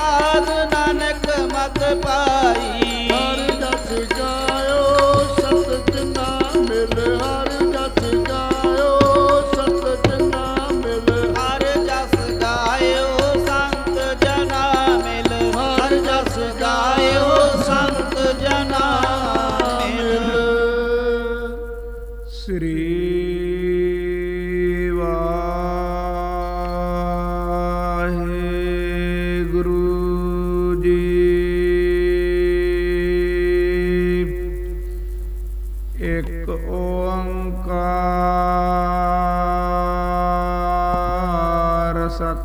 ਪ੍ਰਸਾਦ ਨਾਨਕ ਮਤ ਪਾਈ। ਹਰ ਜਸ ਗਾਇਓ ਸਤ ਜਨਾ ਮਿਲ ਹਰ ਜਸ ਗਾਇਓ ਸਤ ਜਨਾ ਮਿਲ। ਹਰ ਜਸ ਗਾਇਓ ਸੰਤ ਜਨਾ ਮਿਲ। ਹਰ ਜਸ ਗਾਇਓ ਸੰਤ ਜਨਾ ਮਿਲ। ਸ੍ਰੀ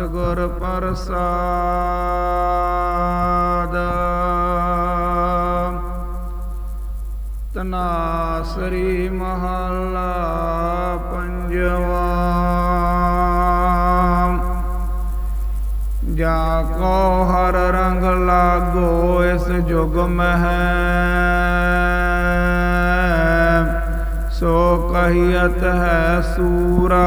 ਸਤਿਗੁਰ ਪ੍ਰਸਾਦ। ਤਨਾਸਰੀ ਮਹੱਲਾ ਪੰਜਵਾ। ਜਾ ਕੋ ਹਰ ਰੰਗ ਲਾਗੋ ਇਸ ਜੁਗ ਮਹਿ, ਸੋ ਕਹੀਤ ਹੈ ਸੂਰਾ।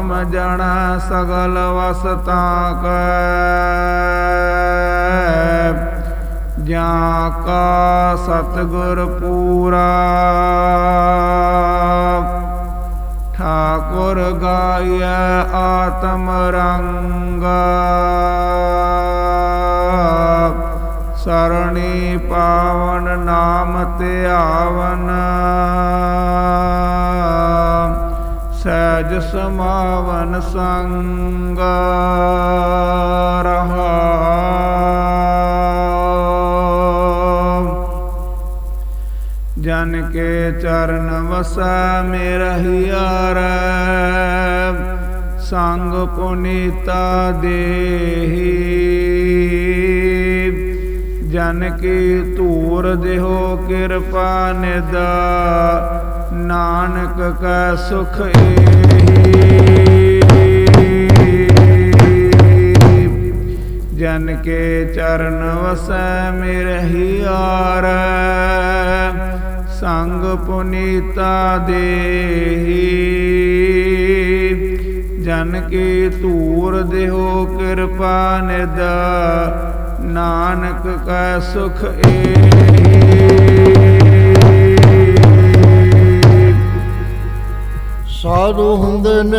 ਆਤਮ ਜਣ ਸਗਲ ਵਸਤਾਂ ਕੈ। ਜਾਂ ਕਾ ਸਤਗੁਰ ਪੂਰਾ। ਠਾਕੁਰ ਗਾਇਐ ਆਤਮ ਰੰਗ। ਸਰਣੀ ਪਾਵਨ ਨਾਮ ਧਿਆਵਨ। ਸਹਿਜ ਸਮਾਵਨ ਸੰਗ ਰਹਾ ਜਨ ਕੇ ਚਰਨ ਵਸੈ ਮੇਰਹਿਆਰ ਸੰਗ ਪੁਨੀਤਾ ਦੇਹੀ। ਜਨ ਕੀ ਧੂਰ ਦੇਹੋ ਕਿਰਪਾ ਨਿਦ ਨਾਨਕ ਕੈ ਸੁਖ ਏਹੀ। ਜਨ ਕੇ ਚਰਨ ਵਸੈ ਮਿਰਹਿਆਰ ਸੰਗ ਪੁਨੀਤਾ ਦੇਹੀ। ਜਨ ਕੀ ਧੂਰ ਦੇਹੋ ਕਿਰਪਾ ਨਿਦ ਨਾਨਕ ਕੈ ਸੁਖ ਏਹੀ। ਸਾਧੂ ਹੁੰਦੇ ਨੇ।